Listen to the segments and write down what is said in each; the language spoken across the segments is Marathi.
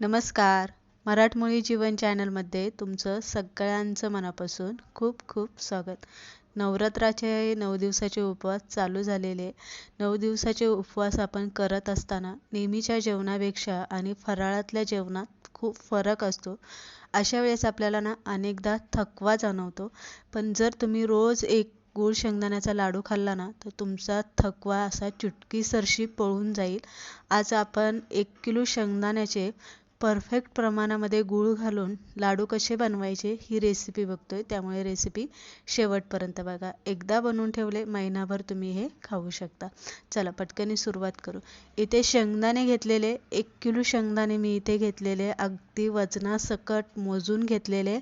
नमस्कार. मराठमोळी जीवन चॅनलमध्ये तुमचं सगळ्यांचं मनापासून खूप खूप स्वागत. नवरात्राचे नऊ दिवसाचे उपवास चालू झालेले. नऊ दिवसाचे उपवास आपण करत असताना नेहमीच्या जेवणापेक्षा आणि फराळातल्या जेवणात खूप फरक असतो. अशा वेळेस आपल्याला ना अनेकदा थकवा जाणवतो. पण जर तुम्ही रोज एक गूळ शेंगदाण्याचा लाडू खाल्ला ना तर तुमचा थकवा असा चुटकीसरशी पळून जाईल. आज आपण एक किलो शेंगदाण्याचे परफेक्ट प्रमाणामध्ये गूळ घालून लाडू कसे बनवायचे ही रेसिपी बघतोय. त्यामुळे रेसिपी शेवटपर्यंत बघा. एकदा बनवून ठेवले महिनाभर तुम्ही हे खाऊ शकता. चला पटकनी सुरुवात करू. इथे शेंगदाणे घेतलेले एक किलो शेंगदाणे मी इथे घेतलेले अगदी वजनासकट मोजून घेतलेले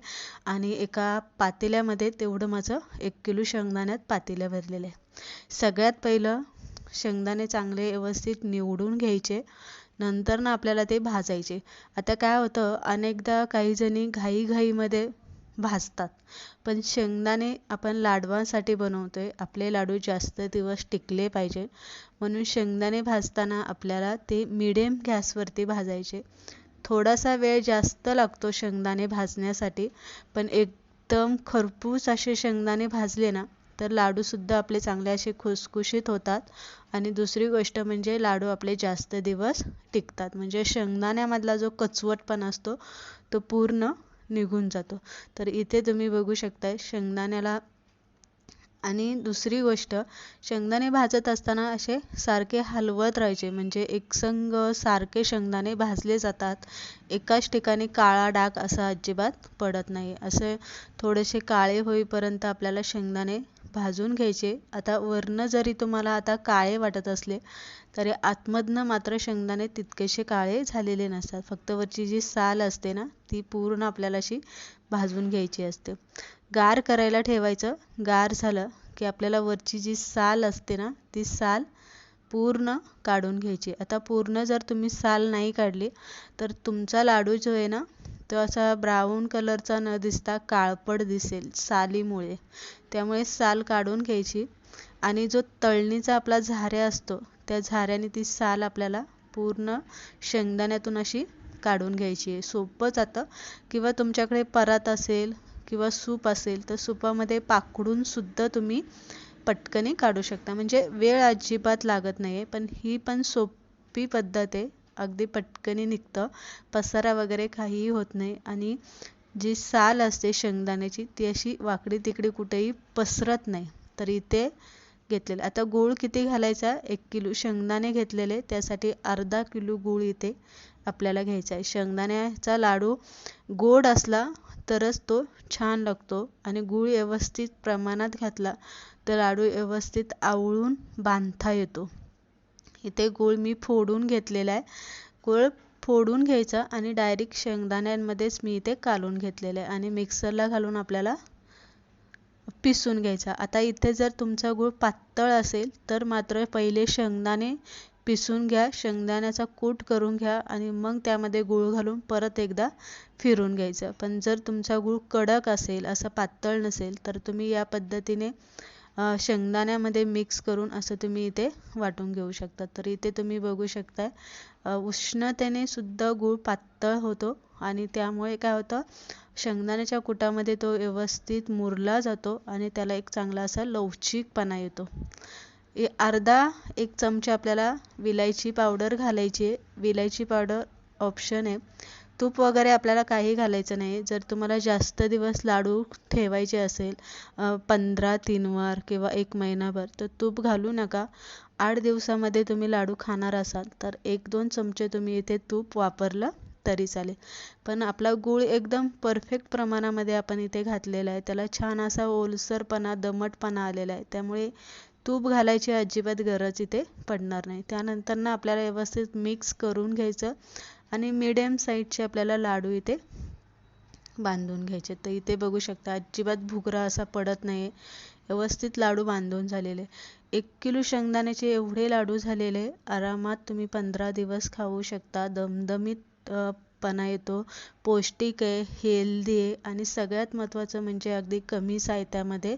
आणि एका पातेल्यामध्ये तेवढं माझं एक किलो शेंगदाण्यात पातेल्या भरलेले सगळ्यात पहिलं शेंगदाणे चांगले व्यवस्थित निवडून घ्यायचे. नंतर ना आपल्याला ते भाजायचे. आता काय होतं अनेकदा काही जणी घाईघाईमध्ये भाजतात. पण शेंगदाणे आपण लाडवांसाठी बनवतो आहे आपले लाडू जास्त दिवस टिकले पाहिजे. म्हणून शेंगदाणे भाजताना आपल्याला ते मिडियम गॅसवरती भाजायचे. थोडासा वेळ जास्त लागतो शेंगदाणे भाजण्यासाठी. पण एकदम खरपूस असे शेंगदाणे भाजले ना तर लाडूसुद्धा आपले चांगले असे खुसखुशीत होतात. आणि दुसरी गोष्ट म्हणजे लाडू आपले जास्त दिवस टिकतात. म्हणजे शेंगदाण्यामधला जो कचवटपण असतो तो पूर्ण निघून जातो. तर इथे तुम्ही बघू शकताय शेंगदाण्याला. आणि दुसरी गोष्ट शेंगदाणे भाजत असताना असे सारखे हलवत राहायचे. म्हणजे एकसंग सारखे शेंगदाणे भाजले जातात. एकाच ठिकाणी काळा डाग असा अजिबात पडत नाही. असे थोडेसे काळे होईपर्यंत आपल्याला शेंगदाणे भाजून घ्यायचे. आता वरनं जरी तुम्हाला आता काळे वाटत असले तरी आतमधनं मात्र शेंगदाणे तितकेसे काळे झालेले नसतात. फक्त वरची जी साल असते ना ती पूर्ण आपल्याला अशी भाजून घ्यायची असते. गार करायला ठेवायचं. गार झालं की आपल्याला वरची जी साल असते ना ती साल पूर्ण काढून घ्यायची. आता पूर्ण जर तुम्ही साल नाही काढली तर तुमचा लाडू जो आहे ना तो असा ब्राऊन कलरचा न दिसता काळपट दिसेल सालीमुळे. त्यामुळे साल काढून घ्यायची आणि जो तळणीचा आपला झाऱ्या असतो त्या झाऱ्याने ती साल आपल्याला पूर्ण शेंगदाण्यातून अशी काढून घ्यायची आहे. सोपं जातं किंवा तुमच्याकडे परात असेल किंवा सूप असेल तर सुपामध्ये पाखडूनसुद्धा तुम्ही पटकनी काढू शकता. म्हणजे वेळ अजिबात लागत नाही आहे पण ही पण सोपी पद्धत आहे. अगदी पटकनी निघतं. पसारा वगैरे काहीही होत नाही आणि जी साल असते शेंगदाण्याची ती अशी वाकडी तिकडी कुठेही पसरत नाही. तर इथे घेतलेले. आता गूळ किती घालायचा? एक किलो. शेंगदाणे घेतलेले त्यासाठी अर्धा किलो गूळ इथे आपल्याला घ्यायचा आहे. शेंगदाण्याचा लाडू गोड असला तरच तो छान लागतो आणि गूळ व्यवस्थित प्रमाणात घातला तर लाडू व्यवस्थित आवळून बांधता येतो. इथे गूळ मी फोडून घेतलेला आहे. गूळ फोडून घ्यायचा आणि डायरेक्ट शेंगदाण्यांमध्येच मी इथे कालून घेतलेलं आहे. आणि मिक्सरला घालून आपल्याला पिसून घ्यायचा. आता इथे जर तुमचा गूळ पातळ असेल तर मात्र पहिले शेंगदाणे पिसून घ्या. शेंगदाण्याचा कूट करून घ्या आणि मग त्यामध्ये गूळ घालून परत एकदा फिरून घ्यायचं. पण जर तुमचा गूळ कडक असेल असं पातळ नसेल तर तुम्ही या पद्धतीने शेंगदाण्यामध्ये मिक्स करून असं तुम्ही इथे वाटून घेऊ शकता. तर इथे तुम्ही बघू शकताय उष्णतेने सुद्धा गूळ पातळ होतो आणि त्यामुळे काय होतं शेंगदाण्याच्या कुटामध्ये तो व्यवस्थित मुरला जातो आणि त्याला एक चांगला असा लवचिकपणा येतो. अर्धा एक चमचा आपल्याला विलायची पावडर घालायची आहे. विलायची पावडर ऑप्शन आहे. तूप वगैरे आपल्याला काही घालायचं नाही. जर तुम्हाला जास्त दिवस लाडू ठेवायचे असेल पंधरा तीनवार किंवा एक महिनाभर तर तूप घालू नका. आठ दिवसामध्ये तुम्ही लाडू खाणार असाल तर एक दोन चमचे तुम्ही इथे तूप वापरलं तरी चालेल. पण आपला गूळ एकदम परफेक्ट प्रमाणामध्ये आपण इथे घातलेला आहे. त्याला छान असा ओलसरपणा दमटपणा आलेला आहे. त्यामुळे तूप घालायची अजिबात गरज इथे पडणार नाही. त्यानंतर ना आपल्याला व्यवस्थित मिक्स करून घ्यायचं. आणि मिडियम साईजचे आपल्याला लाडू इथे बांधून घ्यायचे. तर इथे बघू शकता अजिबात भुगरा असा पडत नाही व्यवस्थित लाडू बांधून झालेले एक किलो शेंगदाण्याचे एवढे लाडू झालेले आरामात तुम्ही पंधरा दिवस खाऊ शकता. दमदमीत पणा येतो. पौष्टिक आहे हेल्दी आहे आणि सगळ्यात महत्त्वाचं म्हणजे अगदी कमी साहित्यामध्ये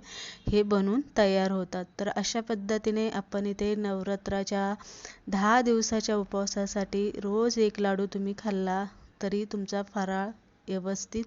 हे बनून तयार होतात. तर अशा पद्धतीने आपण इथे नवरात्राच्या दहा दिवसाच्या उपवासासाठी रोज एक लाडू तुम्ही खाल्ला तरी तुमचा फराळ व्यवस्थित